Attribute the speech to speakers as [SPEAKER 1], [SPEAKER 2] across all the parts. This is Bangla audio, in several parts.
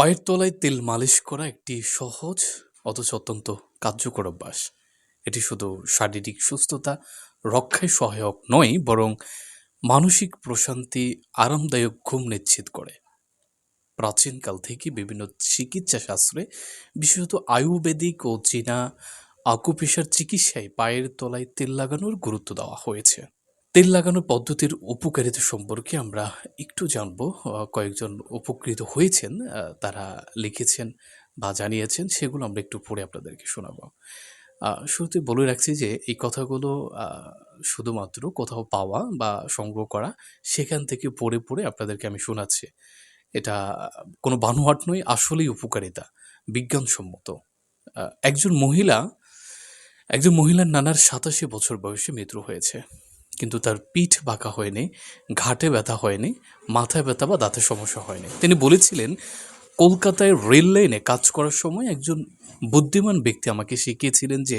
[SPEAKER 1] পায়ের তলায় তেল মালিশ করা একটি সহজ, অথচ অত্যন্ত কার্যকর অভ্যাস। এটি শুধু শারীরিক সুস্থতা রক্ষায় সহায়ক নয়, বরং মানসিক প্রশান্তি আরামদায়ক ঘুম নিশ্চিত করে। প্রাচীনকাল থেকে বিভিন্ন চিকিৎসা শাস্ত্রে বিশেষত আয়ুর্বেদিক ও চীনা আকুপেশার চিকিৎসায় পায়ের তলায় তেল লাগানোর গুরুত্ব দেওয়া হয়েছে। তেল লাগানোর পদ্ধতির উপকারিতা সম্পর্কে আমরা একটু জানব। কয়েকজন উপকৃত হয়েছেন তারা লিখেছেন বা জানিয়েছেন, সেগুলো আমরা একটু পড়ে আপনাদেরকে শোনাবো। শুরুতে বলে রাখছি যে, এই কথাগুলো শুধুমাত্র কোথাও পাওয়া বা সংগ্রহ করা, সেখান থেকে পড়ে পড়ে আপনাদেরকে আমি শোনাচ্ছি। এটা কোনো বানোয়াট নয়, আসলেই উপকারিতা, বিজ্ঞানসম্মত। একজন মহিলা, একজন মহিলার নানার সাতাশি বছর বয়সে মৃত্যু হয়েছে। কিন্তু তার পিঠ বাঁকা হয়নি, ঘাটে ব্যথা হয়নি, মাথায় ব্যথা বা দাঁতের সমস্যা হয়নি। তিনি বলেছিলেন, কলকাতায় রেল লাইনে কাজ করার সময় একজন বুদ্ধিমান ব্যক্তি আমাকে শিখিয়েছিলেন যে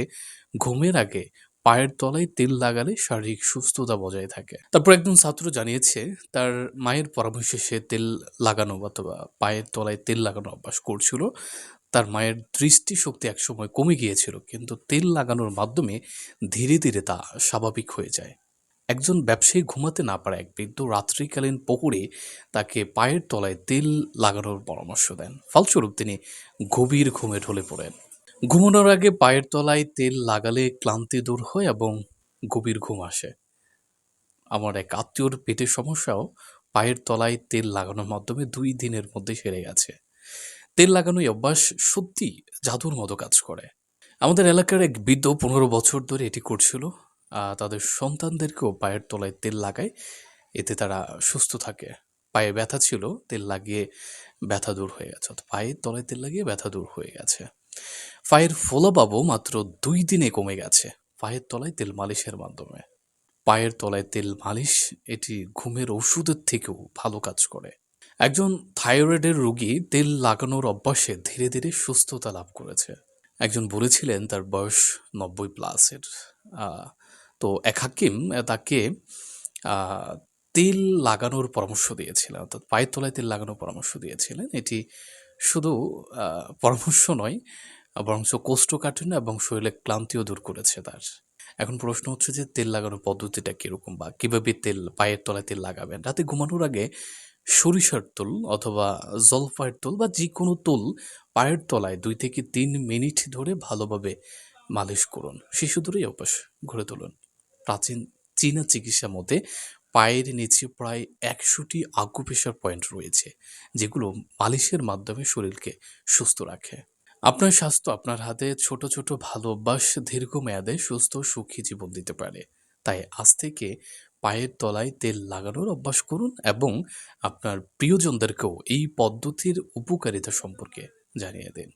[SPEAKER 1] ঘুমের আগে পায়ের তলায় তেল লাগালে শারীরিক সুস্থতা বজায় থাকে। তারপর একজন ছাত্র জানিয়েছে, তার মায়ের পরামর্শে সে তেল লাগানো অথবা পায়ের তলায় তেল লাগানো অভ্যাস করছিল। তার মায়ের দৃষ্টিশক্তি একসময় কমে গিয়েছিল, কিন্তু তেল লাগানোর মাধ্যমে ধীরে ধীরে তা স্বাভাবিক হয়ে যায়। একজন ব্যবসায়ী ঘুমাতে না পারা এক বৃদ্ধ রাত্রিকালীন পুকুরে তাকে পায়ের তলায় তেল লাগানোর পরামর্শ দেন। ফলস্বরূপ তিনি গভীর ঘুমে ঢলে পড়েন। ঘুমানোর আগে পায়ের তলায় তেল লাগালে ক্লান্তি দূর হয় এবং গভীর ঘুম আসে। আমার এক আত্মীয়র পেটের সমস্যাও পায়ের তলায় তেল লাগানোর মাধ্যমে দুই দিনের মধ্যে সেরে গেছে। তেল লাগানো এই অভ্যাস সত্যি জাদুর মতো কাজ করে। আমাদের এলাকার এক বৃদ্ধ পনেরো বছর ধরে এটি করছিল। তাদের সন্তানদেরকেও পায়ের তলায় তেল লাগায়। এতে তারা সুস্থ থাকে। পায়ে ব্যথা ছিল, তেল লাগিয়ে ব্যথা দূর হয়ে গেছে। পায়ের তলায় তেল লাগিয়ে ব্যথা দূর হয়ে গেছে। পায়ের ফোলাবাবু মাত্র দুই দিনে কমে গেছে। পায়ের তলায় তেল মালিশের মাধ্যমে। পায়ের তলায় তেল মালিশ, এটি ঘুমের ওষুধের থেকেও ভালো কাজ করে। একজন থাইরয়েডের রোগী তেল লাগানোর অভ্যাসে ধীরে ধীরে সুস্থতা লাভ করেছে। একজন বলেছিলেন, তার বয়স নব্বই প্লাসের। তো এক হাকিম তাকে তেল লাগানোর পরামর্শ দিয়েছিলেন, অর্থাৎ পায়ের তলায় তেল লাগানোর পরামর্শ দিয়েছিলেন। এটি শুধু পরামর্শ নয়, বরঞ্চ কোষ্ঠকাঠিন্য এবং শরীরে ক্লান্তিও দূর করেছে তার। এখন প্রশ্ন হচ্ছে যে, তেল লাগানোর পদ্ধতিটা কীরকম বা কীভাবে তেল, পায়ের তলায় তেল লাগাবেন? রাতে ঘুমানোর আগে সরিষার তেল অথবা জলপাইয়ের তেল বা যে কোনো তেল পায়ের তলায় দুই থেকে তিন মিনিট ধরে ভালোভাবে মালিশ করুন। শিশু শিশুদেরই অভ্যাস গড়ে তুলুন। প্রাচীন চীনা চিকিৎসা মতে পায়ের নিচে প্রায় একশোটি আকুপ্রেশার পয়েন্ট রয়েছে, যেগুলো মালিশের মাধ্যমে শরীরকে সুস্থ রাখে। আপনার স্বাস্থ্য আপনার হাতে ছোট ছোট ভালো অভ্যাস দীর্ঘমেয়াদে সুস্থ সুখী জীবন দিতে পারে। তাই আজ থেকে পায়ের তলায় তেল লাগানোর অভ্যাস করুন এবং আপনার প্রিয়জনদেরকেও এই পদ্ধতির উপকারিতা সম্পর্কে জানিয়ে দিন।